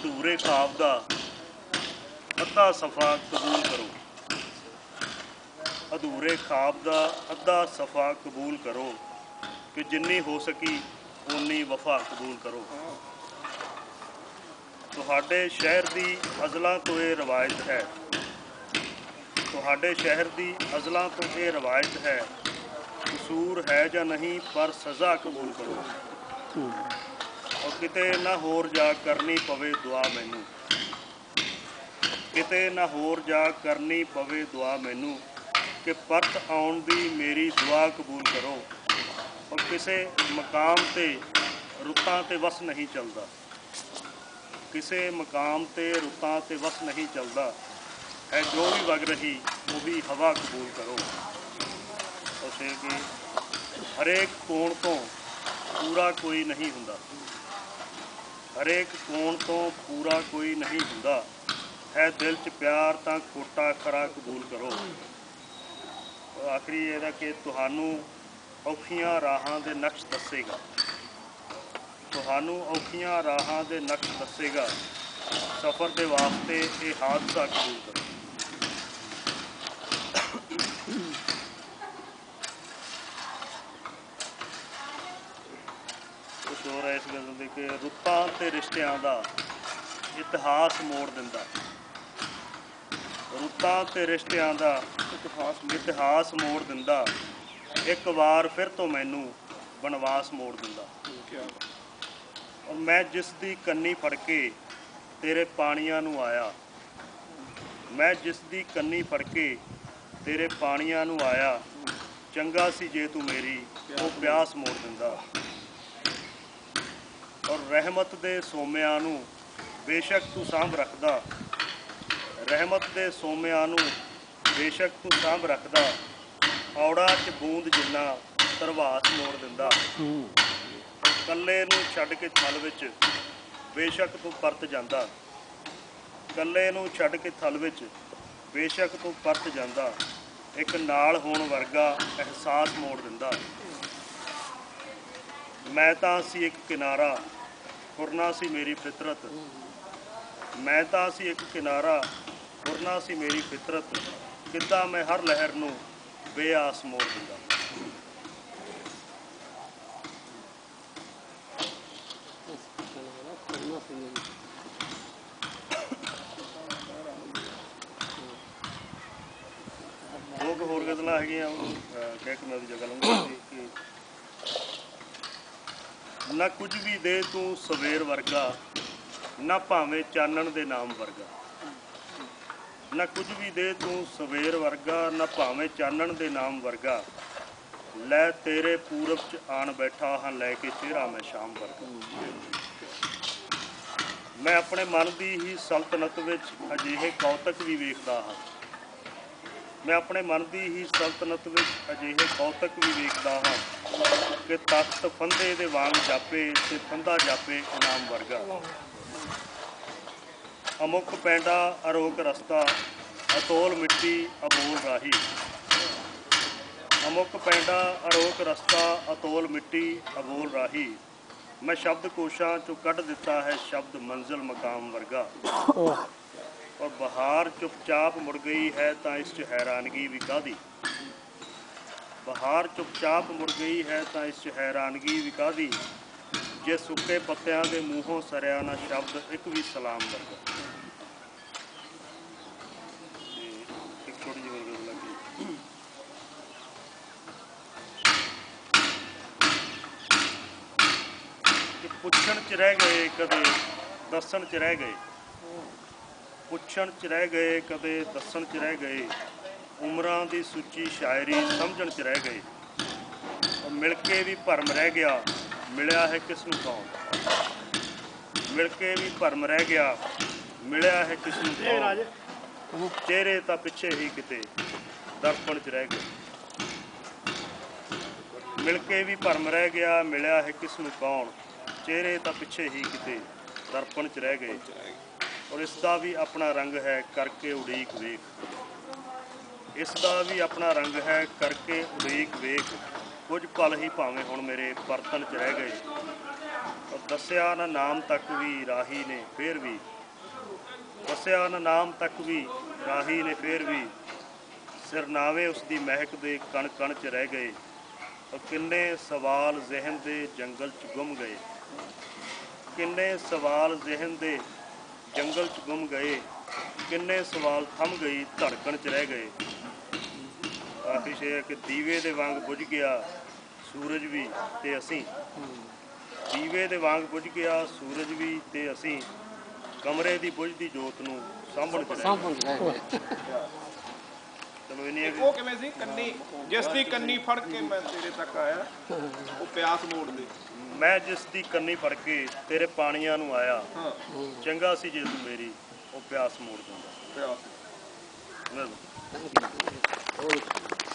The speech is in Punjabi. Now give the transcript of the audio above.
ਅਧੂਰੇ ਖਾਬ ਦਾ ਅੱਧਾ ਸਫਾ ਕਬੂਲ ਕਰੋ। ਅਧੂਰੇ ਖਾਬ ਦਾ ਅੱਧਾ ਸਫਾ ਕਬੂਲ ਕਰੋ ਕਿ ਜਿੰਨੀ ਹੋ ਸਕੀ ਓਨੀ ਵਫਾ ਕਬੂਲ ਕਰੋ। ਤੁਹਾਡੇ ਸ਼ਹਿਰ ਦੀ ਅਜ਼ਲਾਂ ਤੋਂ ਇਹ ਰਵਾਇਤ ਹੈ। ਤੁਹਾਡੇ ਸ਼ਹਿਰ ਦੀ ਅਜ਼ਲਾਂ ਤੋਂ ਇਹ ਰਵਾਇਤ ਹੈ। ਕਸੂਰ ਹੈ ਜਾਂ ਨਹੀਂ, ਪਰ ਸਜ਼ਾ ਕਬੂਲ ਕਰੋ। ਔਰ ਕਿਤੇ ਨਾ ਹੋਰ ਜਾ ਕਰਨੀ ਪਵੇ ਦੁਆ ਮੈਨੂੰ। ਕਿਤੇ ਨਾ ਹੋਰ ਜਾ ਕਰਨੀ ਪਵੇ ਦੁਆ ਮੈਨੂੰ ਕਿ ਪਰਤ ਆਉਣ ਦੀ ਮੇਰੀ ਦੁਆ ਕਬੂਲ ਕਰੋ। ਔਰ ਕਿਸੇ ਮਕਾਮ ਤੇ ਰੁੱਤਾਂ ਤੇ ਵਸ ਨਹੀਂ ਚੱਲਦਾ। ਕਿਸੇ ਮਕਾਮ ਤੇ ਰੁੱਤਾਂ ਤੇ ਵਸ ਨਹੀਂ ਚੱਲਦਾ। ਹੈ ਜੋ ਵੀ ਵਗ ਰਹੀ, ਉਹ ਵੀ ਹਵਾ ਕਬੂਲ ਕਰੋ। ਉਸੇ ਕਿ ਹਰੇਕ ਕੋਣ ਤੋਂ ਪੂਰਾ ਕੋਈ ਨਹੀਂ ਹੁੰਦਾ। ਹਰੇਕ ਕੋਣ ਤੋਂ ਪੂਰਾ ਕੋਈ ਨਹੀਂ ਹੁੰਦਾ। ਹੈ ਦਿਲ 'ਚ ਪਿਆਰ ਤਾਂ ਖੋਟਾ ਖਰਾ ਕਬੂਲ ਕਰੋ। ਆਖਰੀ ਇਹਦਾ ਕਿ ਤੁਹਾਨੂੰ ਔਖੀਆਂ ਰਾਹਾਂ ਦੇ ਨਕਸ਼ ਦੱਸੇਗਾ। ਤੁਹਾਨੂੰ ਔਖੀਆਂ ਰਾਹਾਂ ਦੇ ਨਕਸ਼ ਦੱਸੇਗਾ। ਸਫ਼ਰ ਦੇ ਵਾਸਤੇ ਇਹ ਹਾਦਸਾ ਕਬੂਲ ਕਰੋ। ਕੁਛ ਹੈ ਇਸ ਗੱਲ ਦੇ ਕਿ ਰੁੱਤਾਂ ਤੇ ਰਿਸ਼ਤਿਆਂ ਦਾ ਇਤਿਹਾਸ ਮੋੜ ਦਿੰਦਾ। ਰੁੱਤਾਂ ਤੇ ਰਿਸ਼ਤਿਆਂ ਦਾ ਇਤਿਹਾਸ ਇਤਿਹਾਸ ਮੋੜ ਦਿੰਦਾ। ਇੱਕ ਵਾਰ ਫਿਰ ਤੋਂ ਮੈਨੂੰ ਬਨਵਾਸ ਮੋੜ ਦਿੰਦਾ। ਔਰ ਮੈਂ ਜਿਸ ਦੀ ਕੰਨੀ ਫੜ ਕੇ ਤੇਰੇ ਪਾਣੀਆਂ ਨੂੰ ਆਇਆ, ਮੈਂ ਜਿਸ ਦੀ ਕੰਨੀ ਫੜ ਕੇ ਤੇਰੇ ਪਾਣੀਆਂ ਨੂੰ ਆਇਆ, ਚੰਗਾ ਸੀ ਜੇ ਤੂੰ ਮੇਰੀ ਉਹ ਪਿਆਸ ਮੋੜ ਦਿੰਦਾ। ਔਰ ਰਹਿਮਤ ਦੇ ਸੋਮਿਆਂ ਨੂੰ ਬੇਸ਼ੱਕ ਤੂੰ ਸਾਂਭ ਰੱਖਦਾ। ਰਹਿਮਤ ਦੇ ਸੋਮਿਆਂ ਨੂੰ ਬੇਸ਼ੱਕ ਤੂੰ ਸਾਂਭ ਰੱਖਦਾ। ਔੜਾ ਚ ਬੂੰਦ ਜਿੰਨਾ ਤਰਵਾਸ ਮੋੜ ਦਿੰਦਾ। ਕੱਲੇ ਨੂੰ ਛੱਡ ਕੇ ਥਲ ਵਿੱਚ ਬੇਸ਼ੱਕ ਤੂੰ ਪਰਤ ਜਾਂਦਾ। ਕੱਲੇ ਨੂੰ ਛੱਡ ਕੇ ਥਲ ਵਿੱਚ ਬੇਸ਼ੱਕ ਤੂੰ ਪਰਤ ਜਾਂਦਾ। ਇੱਕ ਨਾਲ ਹੋਣ ਵਰਗਾ ਅਹਿਸਾਸ ਮੋੜ ਦਿੰਦਾ। ਮੈਂ ਤਾਂ ਸੀ ਇੱਕ ਕਿਨਾਰਾ। ਫੁਰਨਾ ਸੀ ਮੇਰੀ ਫਿਤਰਤ। ਮੈਂ ਤਾਂ ਸੀ ਇੱਕ ਕਿਨਾਰਾ ਫੁਰਨਾ ਸੀ ਮੇਰੀ ਫਿਤਰਤ। ਕਿੱਦਾਂ ਮੈਂ ਹਰ ਲਹਿਰ ਨੂੰ ਬੇਆਸ ਮੋੜ ਦਿੰਦਾ। ਹੋਰ ਗਜ਼ਲਾਂ ਹੈਗੀਆਂ ਕਹਿ ਕੇ ਮੈਂ ਉਹਦੀ ਜਗ੍ਹਾ ਲਵਾਂਗਾ ਨਾ ਕੁਝ ਵੀ ਦੇ ਤੂੰ ਸਵੇਰ ਵਰਗਾ, ਨਾ ਭਾਵੇਂ ਚਾਨਣ ਦੇ ਨਾਮ ਵਰਗਾ। ਨਾ ਕੁਝ ਵੀ ਦੇ ਤੂੰ ਸਵੇਰ ਵਰਗਾ, ਨਾ ਭਾਵੇਂ ਚਾਨਣ ਦੇ ਨਾਮ ਵਰਗਾ। ਲੈ ਤੇਰੇ ਪੂਰਬ ਚ ਆਣ ਬੈਠਾ ਹਾਂ, ਲੈ ਕੇ ਚਿਹਰਾ ਮੈਂ ਸ਼ਾਮ ਵਰਗਾ। ਮੈਂ ਆਪਣੇ ਮਨ ਦੀ ਹੀ ਸਲਤਨਤ ਵਿੱਚ ਅਜਿਹੇ ਕੌਤਕ ਵੀ ਵੇਖਦਾ ਹਾਂ। ਮੈਂ ਆਪਣੇ ਮਨ ਦੀ ਹੀ ਸਲਤਨਤ ਵਿੱਚ ਅਜਿਹੇ ਕੌਤਕ ਵੀ ਵੇਖਦਾ ਹਾਂ ਕਿ ਤਖਤ ਫੰਦੇ ਦੇ ਵਾਂਗ ਜਾਪੇ ਤੇ ਫੰਦਾ ਜਾਪੇ ਇਨਾਮ ਵਰਗਾ। ਅਮੁੱਕ ਪੈਂਡਾ ਅਰੋਕ ਰਸਤਾ, ਅਤੋਲ ਮਿੱਟੀ, ਅਬੋਲ ਰਾਹੀ। ਅਮੁੱਕ ਪੈਂਡਾ ਅਰੋਕ ਰਸਤਾ, ਅਤੋਲ ਮਿੱਟੀ, ਅਬੋਲ ਰਾਹੀ। ਮੈਂ ਸ਼ਬਦ ਕੋਸ਼ਾਂ ਚੋਂ ਕੱਢ ਦਿੱਤਾ ਹੈ ਸ਼ਬਦ ਮੰਜ਼ਿਲ ਮਕਾਮ ਵਰਗਾ। ਔਰ ਬਹਾਰ ਚੁੱਪਚਾਪ ਮੁੜ ਗਈ ਹੈ ਤਾਂ ਇਸ 'ਚ ਹੈਰਾਨਗੀ ਵੀ ਕਾਦੀ ਬਹਾਰ ਚੁੱਪਚਾਪ ਮੁੜ ਗਈ ਹੈ ਤਾਂ ਇਸ 'ਚ ਹੈਰਾਨਗੀ ਵੀ ਕਾਦੀ ਜੇ ਸੁੱਕੇ ਪੱਤਿਆਂ ਦੇ ਮੂੰਹੋਂ ਸਰਿਆ ਨਾ ਸ਼ਬਦ, ਇੱਕ ਵੀ ਸਲਾਮ ਵਰਗਾ। ਇੱਕ ਛੋਟੀ ਜਿਹੀ ਗੱਲ ਲੱਗੀ ਪੁੱਛਣ 'ਚ ਰਹਿ ਗਏ, ਕਦੇ ਦੱਸਣ 'ਚ ਰਹਿ ਗਏ। ਪੁੱਛਣ 'ਚ ਰਹਿ ਗਏ ਕਦੇ ਦੱਸਣ 'ਚ ਰਹਿ ਗਏ। ਉਮਰਾਂ ਦੀ ਸੁੱਚੀ ਸ਼ਾਇਰੀ ਸਮਝਣ 'ਚ ਰਹਿ ਗਏ। ਔਰ ਮਿਲ ਕੇ ਵੀ ਭਰਮ ਰਹਿ ਗਿਆ ਮਿਲਿਆ ਹੈ ਕਿਸ ਨੂੰ ਕੌਣ ਮਿਲ ਕੇ ਵੀ ਭਰਮ ਰਹਿ ਗਿਆ ਮਿਲਿਆ ਹੈ ਕਿਸ ਨੂੰ ਕੌਣ ਚਿਹਰੇ ਤਾਂ ਪਿੱਛੇ ਹੀ ਕਿਤੇ ਦਰਪਣ 'ਚ ਰਹਿ ਗਏ। ਮਿਲ ਕੇ ਵੀ ਭਰਮ ਰਹਿ ਗਿਆ ਮਿਲਿਆ ਹੈ ਕਿਸ ਨੂੰ ਕੌਣ? ਚਿਹਰੇ ਤਾਂ ਪਿੱਛੇ ਹੀ ਕਿਤੇ ਦਰਪਣ 'ਚ ਰਹਿ ਗਏ। ਔਰ ਇਸ ਦਾ ਵੀ ਆਪਣਾ ਰੰਗ ਹੈ ਕਰਕੇ ਉਡੀਕ ਵੇਖ। ਇਸ ਦਾ ਵੀ ਆਪਣਾ ਰੰਗ ਹੈ ਕਰਕੇ ਉਡੀਕ ਵੇਖ। ਕੁਝ ਪਲ ਹੀ ਭਾਵੇਂ ਹੁਣ ਮੇਰੇ ਬਰਤਨ 'ਚ ਰਹਿ ਗਏ। ਔਰ ਦੱਸਿਆ ਨਾ ਨਾਮ ਤੱਕ ਵੀ ਰਾਹੀ ਨੇ ਫੇਰ ਵੀ। ਦੱਸਿਆ ਨਾ ਨਾਮ ਤੱਕ ਵੀ ਰਾਹੀ ਨੇ ਫੇਰ ਵੀ। ਸਿਰਨਾਵੇ ਉਸ ਦੀ ਮਹਿਕ ਦੇ ਕਣ ਕਣ ਚ ਰਹਿ ਗਏ। ਔਰ ਕਿੰਨੇ ਸਵਾਲ ਜ਼ਿਹਨ ਦੇ ਜੰਗਲ ਚ ਗੁੰਮ ਗਏ। ਕਿੰਨੇ ਸਵਾਲ ਜ਼ਿਹਨ ਦੇ ਜੰਗਲ ਚ ਗੁੰਮ ਗਏ। ਕਿੰਨੇ ਸਵਾਲ ਥੰਮ ਗਈ ਧੜਕਣ ਚ ਰਹਿ ਗਏ। ਇਹ ਹੈ ਕਿ ਦੀਵੇ ਦੇ ਵਾਂਗ ਬੁਝ ਗਿਆ ਸੂਰਜ ਵੀ ਤੇ ਅਸੀਂ। ਦੀਵੇ ਦੇ ਵਾਂਗ ਬੁਝ ਗਿਆ ਸੂਰਜ ਵੀ ਤੇ ਅਸੀਂ। ਕਮਰੇ ਦੀ ਬੁਝਦੀ ਜੋਤ ਨੂੰ ਸਾਂਭਣ ਚ ਰਹਿ ਗਏ। ਸਾਂਭਣ ਰਹਿ ਗਏ। ਚਲੋ ਇਹਨੇ ਉਹ ਕਿਵੇਂ ਸੀ? ਕੰਨੀ ਜਿਸ ਦੀ ਕੰਨੀ ਫੜ ਕੇ ਮੈਂ ਤੇਰੇ ਤੱਕ ਆਇਆ ਉਹ ਪਿਆਸ ਮੋੜ ਦੇ ਮੈਂ ਜਿਸ ਦੀ ਕੰਨੀ ਫੜ ਕੇ ਤੇਰੇ ਪਾਣੀਆਂ ਨੂੰ ਆਇਆ ਹਾਂ। ਚੰਗਾ ਸੀ ਜੇ ਤੂੰ ਮੇਰੀ ਉਹ ਪਿਆਸ ਮੋੜ ਦਿੰਦਾ। ਪਿਆਸ। good.